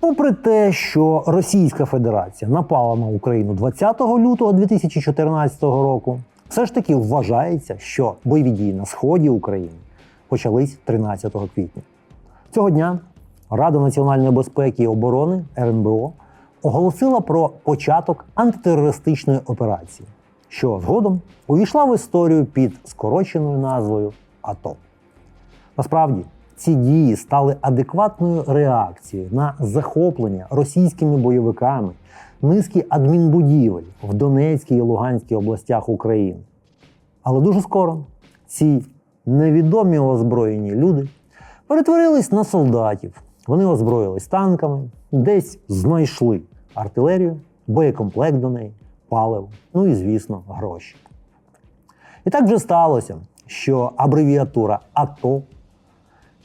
Попри те, що Російська Федерація напала на Україну 20 лютого 2014 року, все ж таки вважається, що бойові дії на сході України почались 13 квітня. Цього дня Рада національної безпеки і оборони РНБО оголосила про початок антитерористичної операції, що згодом увійшла в історію під скороченою назвою АТО. Насправді, ці дії стали адекватною реакцією на захоплення російськими бойовиками низки адмінбудівель в Донецькій і Луганській областях України. Але дуже скоро ці невідомі озброєні люди перетворились на солдатів. Вони озброїлись танками, десь знайшли артилерію, боєкомплект до неї, паливо, ну і, звісно, гроші. І так вже сталося, що абревіатура АТО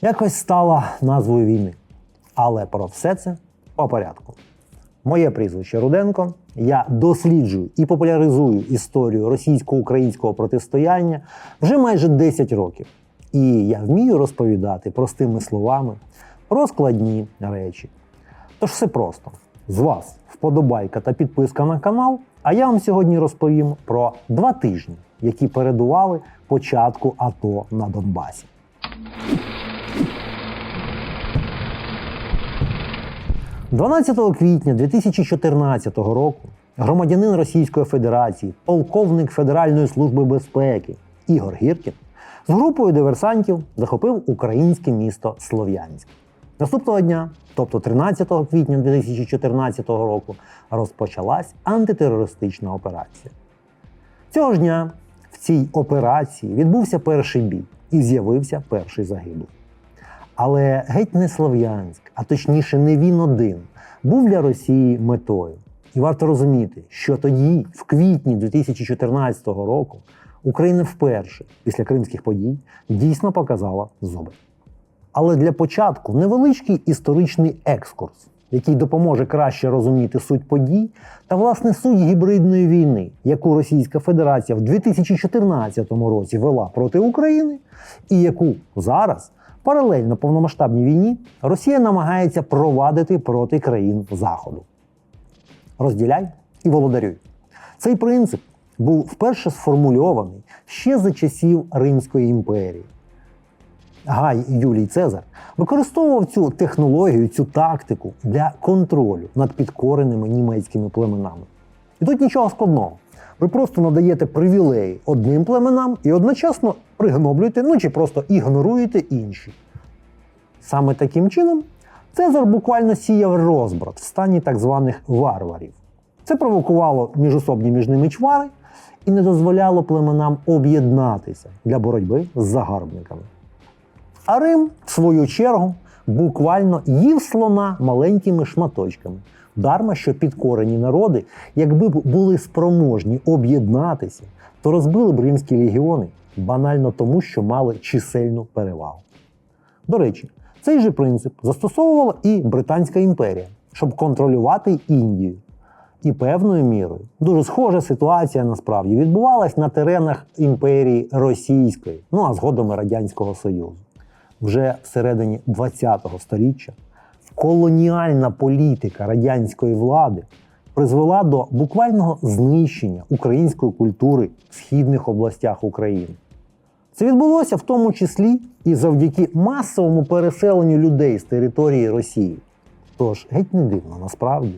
якось стала назвою війни. Але про все це по порядку. Моє прізвище Руденко. Я досліджую і популяризую історію російсько-українського протистояння вже майже 10 років. І я вмію розповідати простими словами про складні речі. Тож все просто. З вас вподобайка та підписка на канал. А я вам сьогодні розповім про два тижні, які передували початку АТО на Донбасі. 12 квітня 2014 року громадянин Російської Федерації, полковник Федеральної служби безпеки Ігор Гіркін з групою диверсантів захопив українське місто Слов'янськ. Наступного дня, тобто 13 квітня 2014 року, розпочалась антитерористична операція. Цього ж дня в цій операції відбувся перший бій і з'явився перший загиблий. Але геть не Слов'янськ, а точніше, не він один, був для Росії метою. І варто розуміти, що тоді, в квітні 2014 року, Україна вперше після кримських подій дійсно показала зуби. Але для початку невеличкий історичний екскурс, який допоможе краще розуміти суть подій та, власне, суть гібридної війни, яку Російська Федерація в 2014 році вела проти України, і яку зараз, паралельно повномасштабній війні, Росія намагається провадити проти країн Заходу. Розділяй і володарюй. Цей принцип був вперше сформульований ще за часів Римської імперії. Гай Юлій Цезар використовував цю технологію, цю тактику для контролю над підкореними німецькими племенами. І тут нічого складного. Ви просто надаєте привілеї одним племенам і одночасно пригноблюєте, ну чи просто ігноруєте інші. Саме таким чином Цезар буквально сіяв розбрат в стані так званих варварів. Це провокувало міжособні між ними чвари і не дозволяло племенам об'єднатися для боротьби з загарбниками. А Рим, в свою чергу, буквально їв слона маленькими шматочками. Дарма, що підкорені народи, якби б були спроможні об'єднатися, то розбили б римські легіони банально тому, що мали чисельну перевагу. До речі, цей же принцип застосовувала і Британська імперія, щоб контролювати Індію. І певною мірою дуже схожа ситуація насправді відбувалась на теренах імперії Російської, ну а згодом і Радянського Союзу. Вже всередині ХХ століття колоніальна політика радянської влади призвела до буквального знищення української культури в східних областях України. Це відбулося в тому числі і завдяки масовому переселенню людей з території Росії. Тож геть не дивно насправді,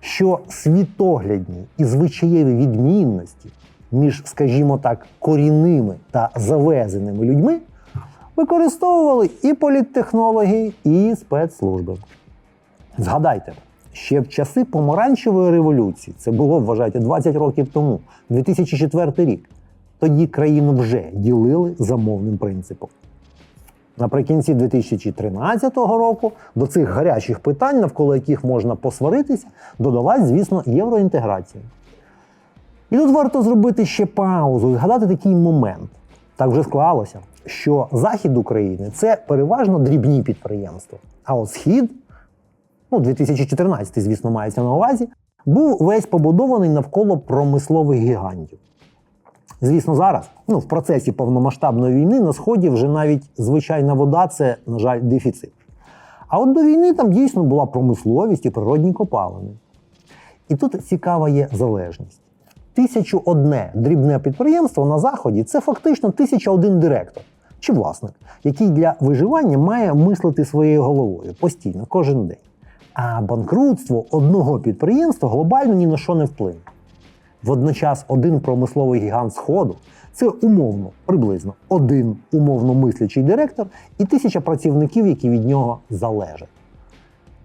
що світоглядні і звичаєві відмінності між, скажімо так, корінними та завезеними людьми використовували і політтехнологи, і спецслужби. Згадайте, ще в часи помаранчевої революції, це було, вважайте, 20 років тому, 2004 рік. Тоді країну вже ділили за мовним принципом. Наприкінці 2013 року до цих гарячих питань, навколо яких можна посваритися, додалась, звісно, євроінтеграція. І тут варто зробити ще паузу і згадати такий момент. Так вже склалося, що захід України це переважно дрібні підприємства. А от схід, ну 2014, звісно, мається на увазі, був весь побудований навколо промислових гігантів. Звісно, зараз, ну, в процесі повномасштабної війни на сході вже навіть звичайна вода це, на жаль, дефіцит. А от до війни там дійсно була промисловість і природні копалини. І тут цікава є залежність. Тисячу одне дрібне підприємство на заході це фактично тисяча один директор чи власник, який для виживання має мислити своєю головою постійно, кожен день. А банкрутство одного підприємства глобально ні на що не вплине. Водночас один промисловий гігант Сходу це умовно, приблизно один умовно мислячий директор і тисяча працівників, які від нього залежать.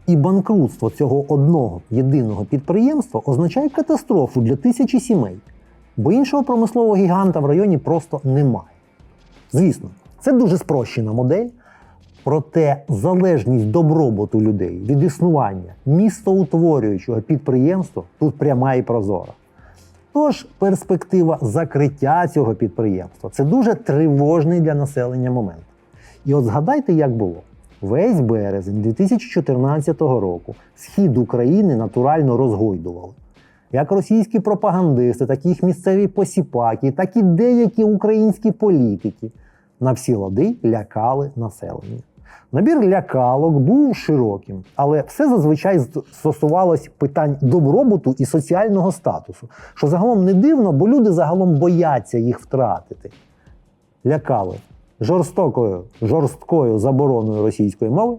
І банкрутство цього одного єдиного підприємства означає катастрофу для тисячі сімей, бо іншого промислового гіганта в районі просто немає. Звісно, це дуже спрощена модель, проте залежність добробуту людей від існування містоутворюючого підприємства тут пряма і прозора. Тож перспектива закриття цього підприємства це дуже тривожний для населення момент. І от згадайте, як було. Весь березень 2014 року схід України натурально розгойдували. Як російські пропагандисти, так і їх місцеві посіпаки, так і деякі українські політики на всі лади лякали населення. Набір лякалок був широким, але все зазвичай стосувалось питань добробуту і соціального статусу, що загалом не дивно, бо люди загалом бояться їх втратити. Лякали жорстокою, жорсткою забороною російської мови,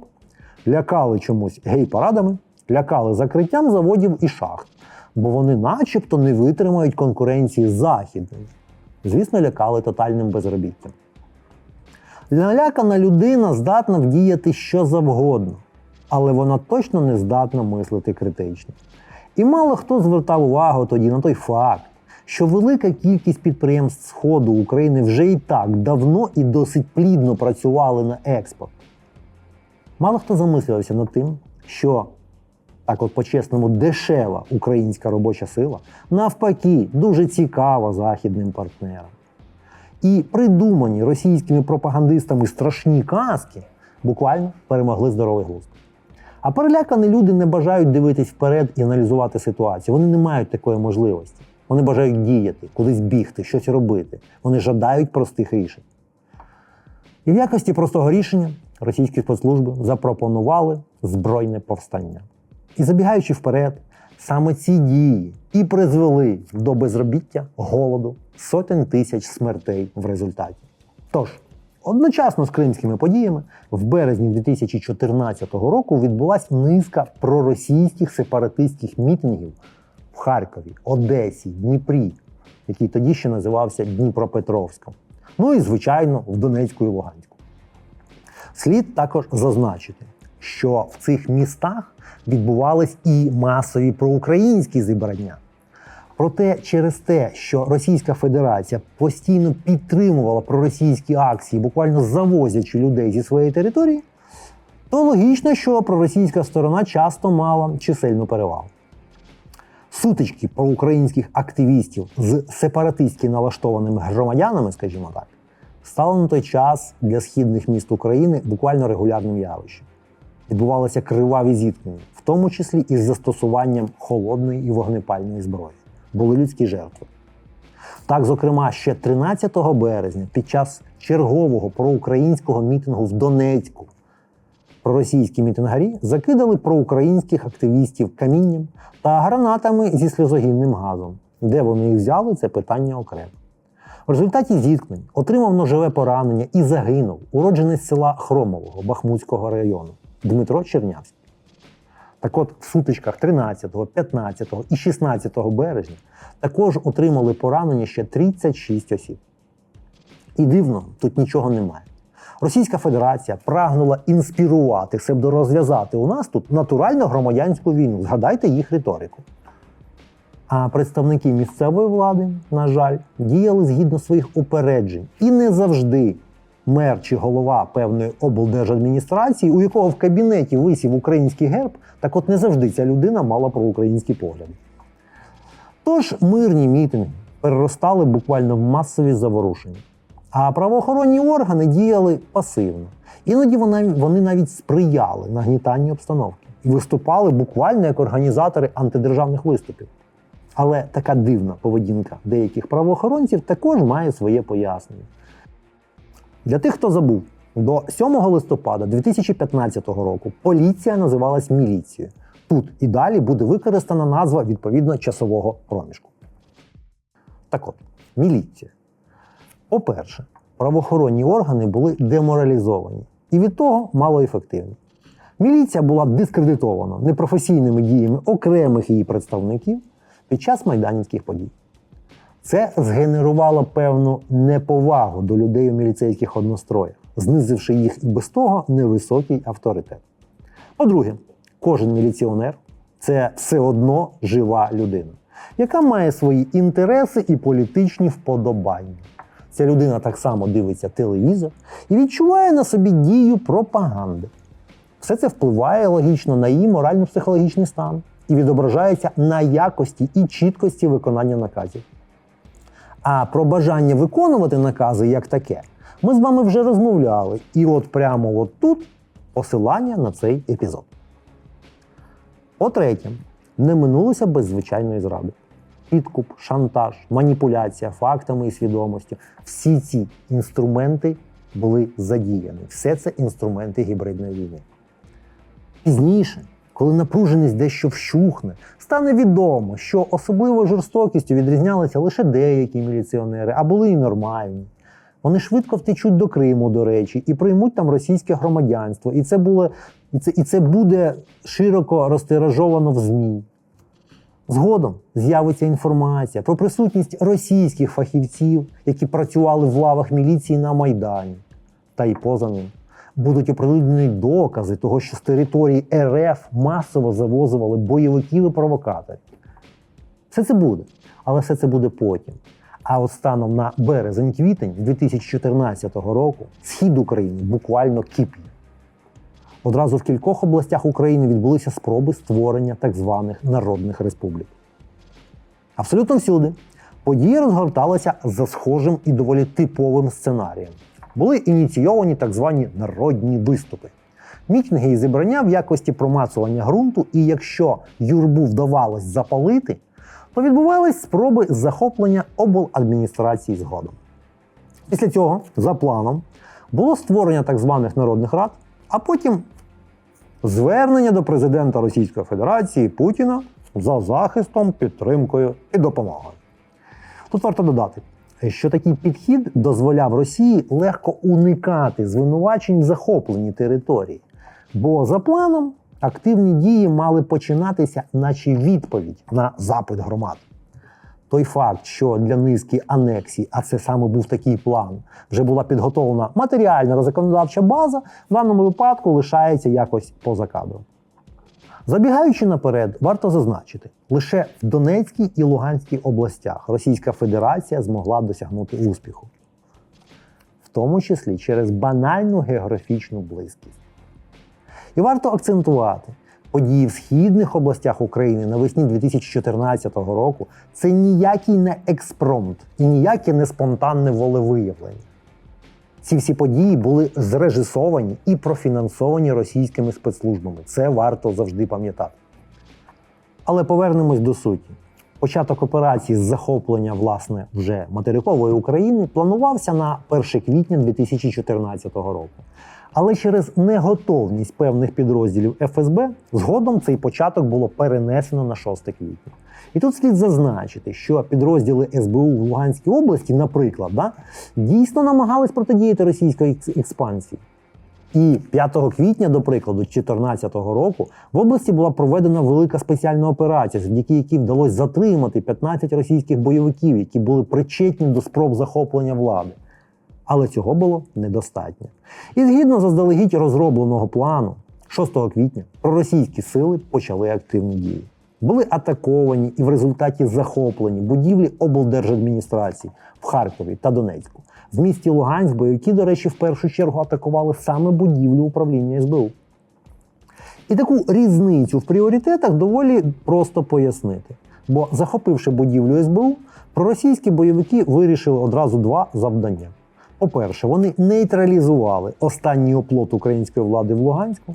лякали чомусь гей-парадами, лякали закриттям заводів і шахт, бо вони начебто не витримають конкуренції з західними. Звісно, лякали тотальним безробіттям. Налякана людина здатна вдіяти що завгодно, але вона точно не здатна мислити критично. І мало хто звертав увагу тоді на той факт, що велика кількість підприємств Сходу України вже і так давно і досить плідно працювали на експорт. Мало хто замислювався над тим, що так от по-чесному дешева українська робоча сила навпаки дуже цікава західним партнерам. І придумані російськими пропагандистами страшні казки буквально перемогли здоровий глузд. А перелякані люди не бажають дивитись вперед і аналізувати ситуацію. Вони не мають такої можливості. Вони бажають діяти, кудись бігти, щось робити. Вони жадають простих рішень. І в якості простого рішення російські спецслужби запропонували збройне повстання. І забігаючи вперед, саме ці дії і призвели до безробіття, голоду, сотень тисяч смертей в результаті. Тож, одночасно з кримськими подіями, в березні 2014 року відбулася низка проросійських сепаратистських мітингів в Харкові, Одесі, Дніпрі, який тоді ще називався Дніпропетровськом. Ну і, звичайно, в Донецьку і Луганську. Слід також зазначити, що в цих містах відбувались і масові проукраїнські зібрання. Проте через те, що Російська Федерація постійно підтримувала проросійські акції, буквально завозячи людей зі своєї території, то логічно, що проросійська сторона часто мала чисельну перевагу. Сутички проукраїнських активістів з сепаратистськи налаштованими громадянами, скажімо так, стали на той час для східних міст України буквально регулярним явищем. Відбувалися криваві зіткнення, в тому числі із застосуванням холодної і вогнепальної зброї. Були людські жертви. Так, зокрема, ще 13 березня під час чергового проукраїнського мітингу в Донецьку проросійські мітингарі закидали проукраїнських активістів камінням та гранатами зі сльозогінним газом. Де вони їх взяли, це питання окремо. В результаті зіткнень отримав ножове поранення і загинув уродженець села Хромового Бахмутського району Дмитро Чернявський. Так от, в сутичках 13, 15 і 16 березня також отримали поранення ще 36 осіб. І дивно, тут нічого немає. Російська Федерація прагнула інспірувати, себто розв'язати у нас тут натуральну громадянську війну. Згадайте їх риторику. А представники місцевої влади, на жаль, діяли згідно своїх упереджень і не завжди мер чи голова певної облдержадміністрації, у якого в кабінеті висів український герб, так от не завжди ця людина мала проукраїнські погляди. Тож мирні мітинги переростали буквально в масові заворушення. А правоохоронні органи діяли пасивно. Іноді вони, вони навіть сприяли нагнітанню обстановки і виступали буквально як організатори антидержавних виступів. Але така дивна поведінка деяких правоохоронців також має своє пояснення. Для тих, хто забув, До 7 листопада 2015 року поліція називалась міліцією. Тут і далі буде використана назва відповідно часового проміжку. Так от, міліція. По-перше, правоохоронні органи були деморалізовані і від того малоефективні. Міліція була дискредитована непрофесійними діями окремих її представників під час майданівських подій. Це згенерувало певну неповагу до людей у міліцейських одностроях, знизивши їх і без того невисокий авторитет. По-друге, кожен міліціонер це все одно жива людина, яка має свої інтереси і політичні вподобання. Ця людина так само дивиться телевізор і відчуває на собі дію пропаганди. Все це впливає логічно на її морально-психологічний стан і відображається на якості і чіткості виконання наказів. А про бажання виконувати накази як таке, ми з вами вже розмовляли. І от прямо от тут посилання на цей епізод. По-третє, не минулося без звичайної зради. Підкуп, шантаж, маніпуляція фактами і свідомістю. Всі ці інструменти були задіяні. Все це інструменти гібридної війни. Пізніше, коли напруженість дещо вщухне, стане відомо, що особливою жорстокістю відрізнялися лише деякі міліціонери, а були і нормальні. Вони швидко втечуть до Криму, до речі, і приймуть там російське громадянство. І це, було, і це, і це буде широко розтиражовано в ЗМІ. Згодом з'явиться інформація про присутність російських фахівців, які працювали в лавах міліції на Майдані та й поза ним. Будуть оприлюднені докази того, що з території РФ масово завозували бойовиків і провокаторів. Все це буде, але все це буде потім. А от станом на березень-квітень 2014 року схід України буквально кипів. Одразу в кількох областях України відбулися спроби створення так званих народних республік. Абсолютно всюди події розгорталися за схожим і доволі типовим сценарієм. Були ініційовані так звані народні виступи. Мітинги і зібрання в якості промацування ґрунту, і якщо юрбу вдавалось запалити, то відбувались спроби захоплення обладміністрації згодом. Після цього, за планом, було створення так званих народних рад, а потім звернення до президента Російської Федерації Путіна за захистом, підтримкою і допомогою. Тут варто додати, що такий підхід дозволяв Росії легко уникати звинувачень в захопленні території, бо за планом активні дії мали починатися, наче відповідь на запит громад. Той факт, що для низки анексій, а це саме був такий план, вже була підготовлена матеріальна законодавча база, в даному випадку лишається якось поза кадром. Забігаючи наперед, варто зазначити, лише в Донецькій і Луганській областях Російська Федерація змогла досягнути успіху, в тому числі через банальну географічну близькість. І варто акцентувати, події в східних областях України навесні 2014 року це ніякий не експромт і ніяке не спонтанне волевиявлення. Ці всі події були зрежисовані і профінансовані російськими спецслужбами. Це варто завжди пам'ятати. Але повернемось до суті. Початок операції з захоплення власне вже материкової України планувався на 1 квітня 2014 року. Але через неготовність певних підрозділів ФСБ згодом цей початок було перенесено на 6 квітня. І тут слід зазначити, що підрозділи СБУ в Луганській області, наприклад, да, дійсно намагались протидіяти російської експансії. І 5 квітня, до прикладу, 2014 року в області була проведена велика спеціальна операція, завдяки якій вдалося затримати 15 російських бойовиків, які були причетні до спроб захоплення влади. Але цього було недостатньо. І згідно заздалегідь розробленого плану, 6 квітня проросійські сили почали активні дії. Були атаковані і в результаті захоплені будівлі облдержадміністрацій в Харкові та Донецьку. В місті Луганськ бойовики, до речі, в першу чергу атакували саме будівлю управління СБУ. І таку різницю в пріоритетах доволі просто пояснити. Бо, захопивши будівлю СБУ, проросійські бойовики вирішили одразу два завдання. По-перше, вони нейтралізували останній оплот української влади в Луганську.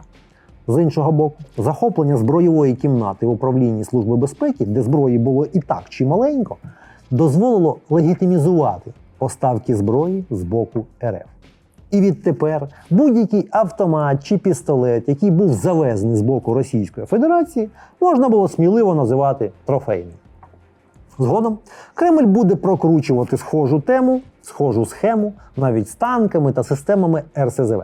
З іншого боку, захоплення збройової кімнати в управлінні Служби безпеки, де зброї було і так чималенько, дозволило легітимізувати поставки зброї з боку РФ. І відтепер будь-який автомат чи пістолет, який був завезений з боку Російської Федерації, можна було сміливо називати трофейним. Згодом Кремль буде прокручувати схожу тему, схожу схему навіть з танками та системами РСЗВ.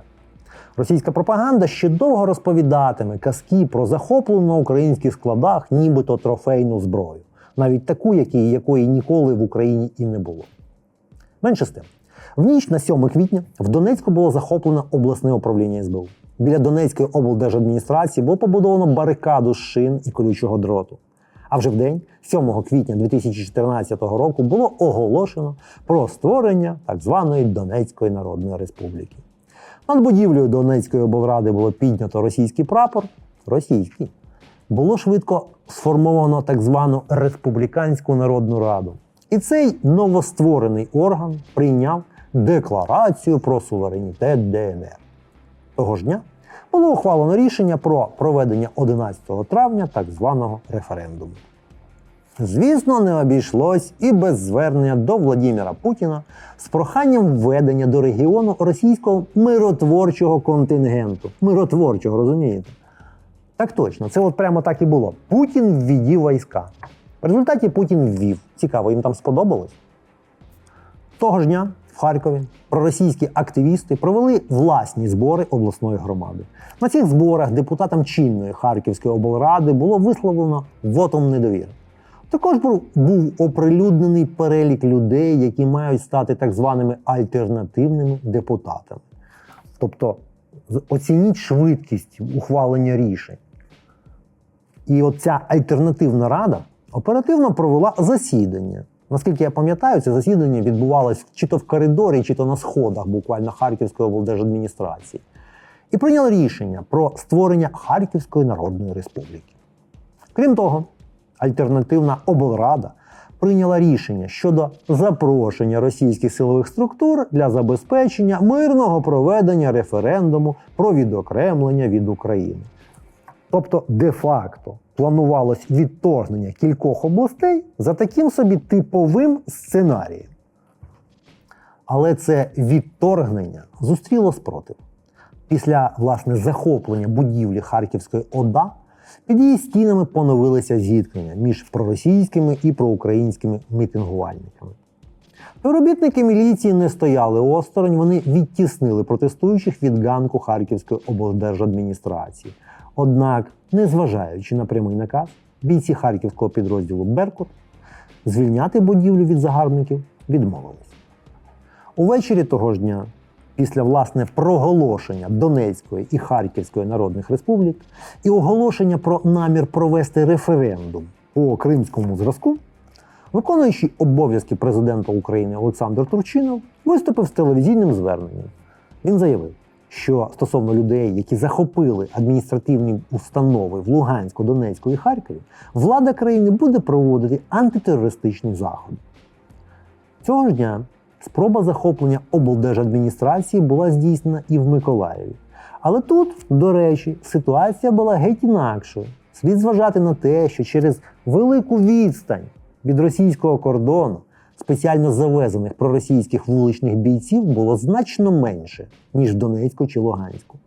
Російська пропаганда ще довго розповідатиме казки про захоплену на українських складах нібито трофейну зброю, навіть таку, якої, якої ніколи в Україні і не було. Менше з тим, в ніч на 7 квітня в Донецьку було захоплено обласне управління СБУ. Біля Донецької облдержадміністрації було побудовано барикаду з шин і колючого дроту. А вже в день, 7 квітня 2014 року, було оголошено про створення так званої Донецької Народної Республіки. Над будівлею Донецької облради було піднято російський прапор. Російський. Було швидко сформовано так звану Республіканську Народну Раду. І цей новостворений орган прийняв декларацію про суверенітет ДНР. Того ж дня було ухвалено рішення про проведення 11 травня так званого референдуму. Звісно, не обійшлось і без звернення до Владіміра Путіна з проханням введення до регіону російського миротворчого контингенту. Миротворчого, розумієте? Так точно, це от прямо так і було. Путін ввів війська. В результаті Путін ввів. Цікаво, їм там сподобалось. Того ж дня Харкові проросійські активісти провели власні збори обласної громади. На цих зборах депутатам чинної Харківської облради було висловлено вотом недовіри. Також був, оприлюднений перелік людей, які мають стати так званими альтернативними депутатами. Тобто оцініть швидкість ухвалення рішень. І от ця альтернативна рада оперативно провела засідання. Наскільки я пам'ятаю, це засідання відбувалось чи то в коридорі, чи то на сходах буквально Харківської облдержадміністрації. І прийняли рішення про створення Харківської Народної Республіки. Крім того, альтернативна облрада прийняла рішення щодо запрошення російських силових структур для забезпечення мирного проведення референдуму про відокремлення від України. Тобто, де-факто планувалось відторгнення кількох областей за таким собі типовим сценарієм. Але це відторгнення зустріло спротив. Після власне захоплення будівлі Харківської ОДА під її стінами поновилися зіткнення між проросійськими і проукраїнськими мітингувальниками. Співробітники міліції не стояли осторонь, вони відтіснили протестуючих від ганку Харківської облдержадміністрації. Однак, незважаючи на прямий наказ, бійці харківського підрозділу Беркут звільняти будівлю від загарбників відмовились. Увечері того ж дня, після власне проголошення Донецької і Харківської народних республік і оголошення про намір провести референдум по кримському зразку, виконуючий обов'язки президента України Олександр Турчинов виступив з телевізійним зверненням. Він заявив, що стосовно людей, які захопили адміністративні установи в Луганську, Донецьку і Харкові, влада країни буде проводити антитерористичні заходи. Цього ж дня спроба захоплення облдержадміністрації була здійснена і в Миколаєві. Але тут, до речі, ситуація була геть інакшою. Слід зважати на те, що через велику відстань від російського кордону спеціально завезених проросійських вуличних бійців було значно менше, ніж в Донецьку чи Луганську.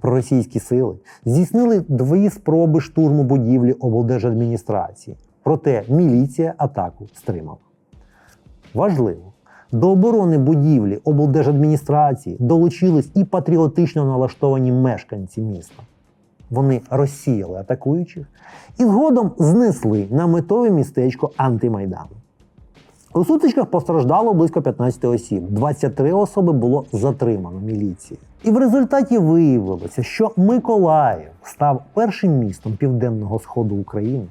Проросійські сили здійснили дві спроби штурму будівлі облдержадміністрації. Проте міліція атаку стримала. Важливо, до оборони будівлі облдержадміністрації долучились і патріотично налаштовані мешканці міста. Вони розсіяли атакуючих і згодом знесли наметове містечко антимайдану. У сутичках постраждало близько 15 осіб. 23 особи було затримано міліцією. І в результаті виявилося, що Миколаїв став першим містом південного сходу України,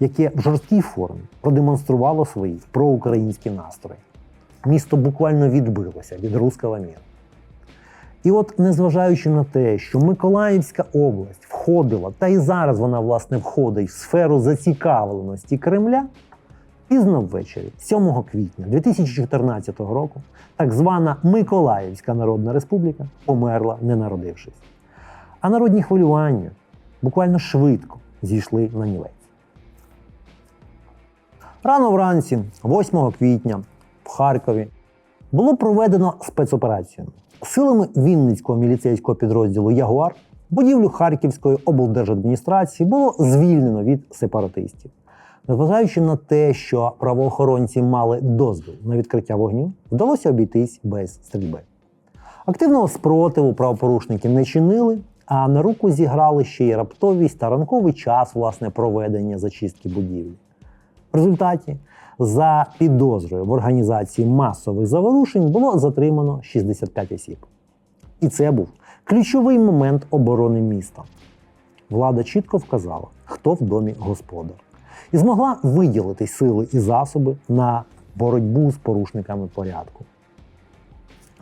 яке в жорсткій формі продемонструвало свої проукраїнські настрої. Місто буквально відбилося від руського міра. І от, незважаючи на те, що Миколаївська область входила, та і зараз вона власне входить в сферу зацікавленості Кремля, пізно ввечері, 7 квітня 2014 року, так звана Миколаївська Народна Республіка померла, не народившись. А народні хвилювання буквально швидко зійшли на нівець. Рано вранці, 8 квітня, в Харкові, було проведено спецоперацію. Силами Вінницького міліцейського підрозділу Ягуар будівлю Харківської облдержадміністрації було звільнено від сепаратистів. Незважаючи на те, що правоохоронці мали дозвіл на відкриття вогню, вдалося обійтись без стрільби. Активного спротиву правопорушники не чинили, а на руку зіграли ще й раптовість та ранковий час власне проведення зачистки будівлі. В результаті за підозрою в організації масових заворушень було затримано 65 осіб. І це був ключовий момент оборони міста. Влада чітко вказала, хто в домі господар, і змогла виділити сили і засоби на боротьбу з порушниками порядку.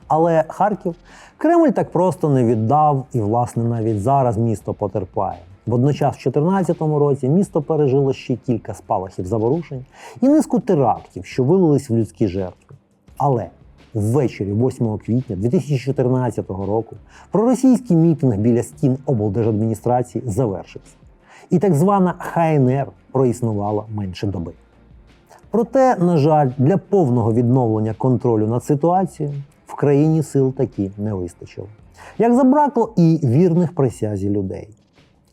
Але Харків Кремль так просто не віддав, і, власне, навіть зараз місто потерпає. Водночас, в 2014 році місто пережило ще кілька спалахів заворушень і низку терактів, що вилились в людські жертви. Але ввечері, 8 квітня 2014 року, проросійський мітинг біля стін облдержадміністрації завершився. І так звана ХНР проіснувала менше доби. Проте, на жаль, для повного відновлення контролю над ситуацією в країні сил таки не вистачило. Як забракло і вірних присязі людей.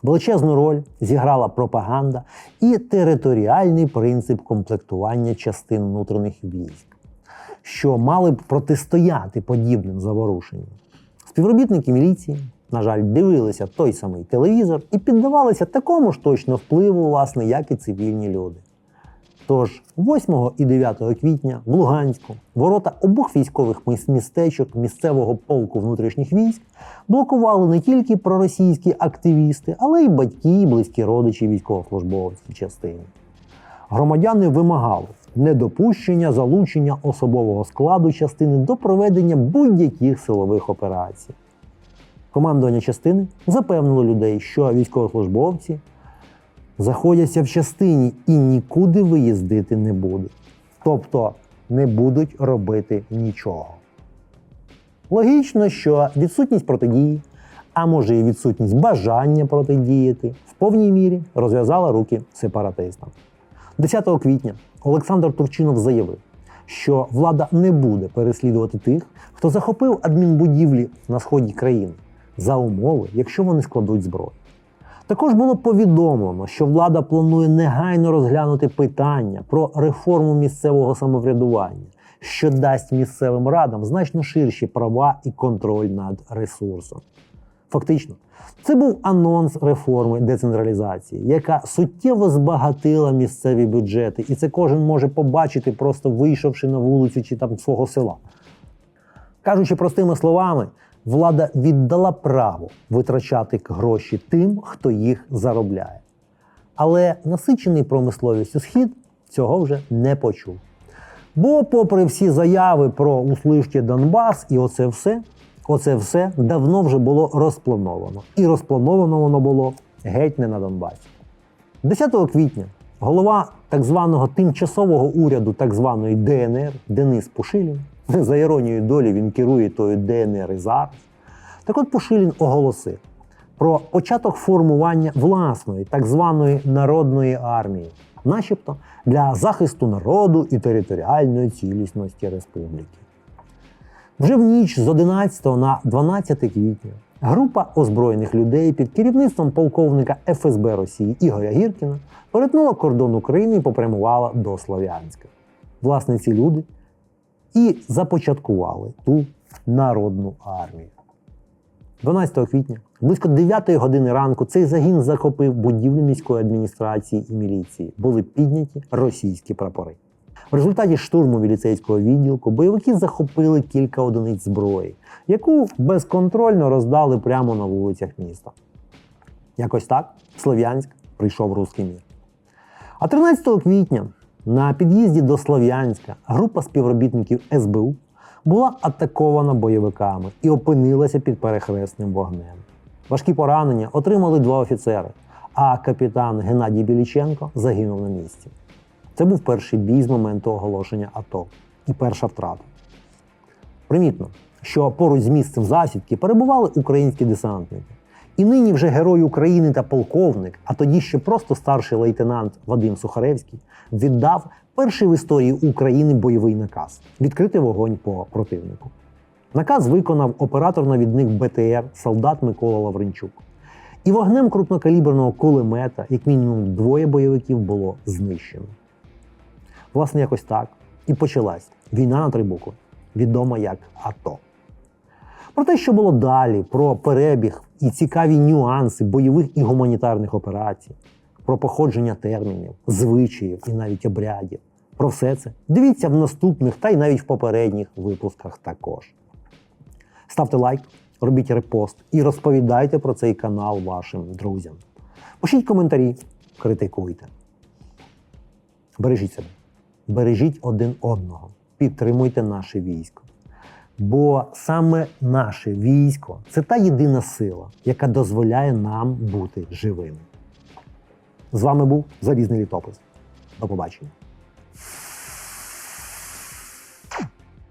Величезну роль зіграла пропаганда і територіальний принцип комплектування частин внутрішніх військ, що мали б протистояти подібним заворушенням. Співробітники міліції, на жаль, дивилися той самий телевізор і піддавалися такому ж точно впливу, власне, як і цивільні люди. Тож 8 і 9 квітня в Луганську ворота обох військових містечок місцевого полку внутрішніх військ блокували не тільки проросійські активісти, але й батьки і близькі родичі військовослужбовців частини. Громадяни вимагали недопущення залучення особового складу частини до проведення будь-яких силових операцій. Командування частини запевнило людей, що військовослужбовці заходяться в частині і нікуди виїздити не будуть. Тобто не будуть робити нічого. Логічно, що відсутність протидії, а може і відсутність бажання протидіяти, в повній мірі розв'язала руки сепаратистам. 10 квітня Олександр Турчинов заявив, що влада не буде переслідувати тих, хто захопив адмінбудівлі на сході країни за умови, якщо вони складуть зброю. Також було повідомлено, що влада планує негайно розглянути питання про реформу місцевого самоврядування, що дасть місцевим радам значно ширші права і контроль над ресурсом. Фактично, це був анонс реформи децентралізації, яка суттєво збагатила місцеві бюджети, і це кожен може побачити, просто вийшовши на вулицю чи там свого села. Кажучи простими словами, влада віддала право витрачати гроші тим, хто їх заробляє. Але насичений промисловістю схід цього вже не почув. Бо, попри всі заяви про услишки Донбас і оце все, оце все давно вже було розплановано. І розплановано воно було геть не на Донбасі. 10 квітня голова так званого тимчасового уряду так званої ДНР Денис Пушилін, за іронією долі він керує тою ДНР і зараз. Так от Пушилін оголосив про початок формування власної так званої народної армії, начебто для захисту народу і територіальної цілісності республіки. Вже в ніч з 11 на 12 квітня група озброєних людей під керівництвом полковника ФСБ Росії Ігоря Гіркіна перетнула кордон України і попрямувала до Слов'янська. Власне, ці люди і започаткували ту народну армію. 12 квітня, близько 9 години ранку, цей загін захопив будівлю міської адміністрації і міліції. Були підняті російські прапори. В результаті штурму міліцейського відділку бойовики захопили кілька одиниць зброї, яку безконтрольно роздали прямо на вулицях міста. Якось так в Слов'янськ прийшов руський мір. А 13 квітня на під'їзді до Слов'янська група співробітників СБУ була атакована бойовиками і опинилася під перехресним вогнем. Важкі поранення отримали два офіцери, а капітан Геннадій Біліченко загинув на місці. Це був перший бій з моменту оголошення АТО і перша втрата. Примітно, що поруч з місцем засідки перебували українські десантники. І нині вже герой України та полковник, а тоді ще просто старший лейтенант Вадим Сухаревський, віддав перший в історії України бойовий наказ відкрити вогонь по противнику. Наказ виконав оператор-навідник БТР солдат Микола Лавренчук. І вогнем крупнокаліберного кулемета, як мінімум, двоє бойовиків було знищено. Власне, якось так і почалась війна на три букви, відома як АТО. Про те, що було далі, про перебіг і цікаві нюанси бойових і гуманітарних операцій, про походження термінів, звичаїв і навіть обрядів. Про все це дивіться в наступних та й навіть в попередніх випусках також. Ставте лайк, робіть репост і розповідайте про цей канал вашим друзям. Пишіть коментарі, критикуйте. Бережіть себе, бережіть один одного, підтримуйте наше військо. Бо саме наше військо це та єдина сила, яка дозволяє нам бути живими. З вами був Залізний літопис. До побачення.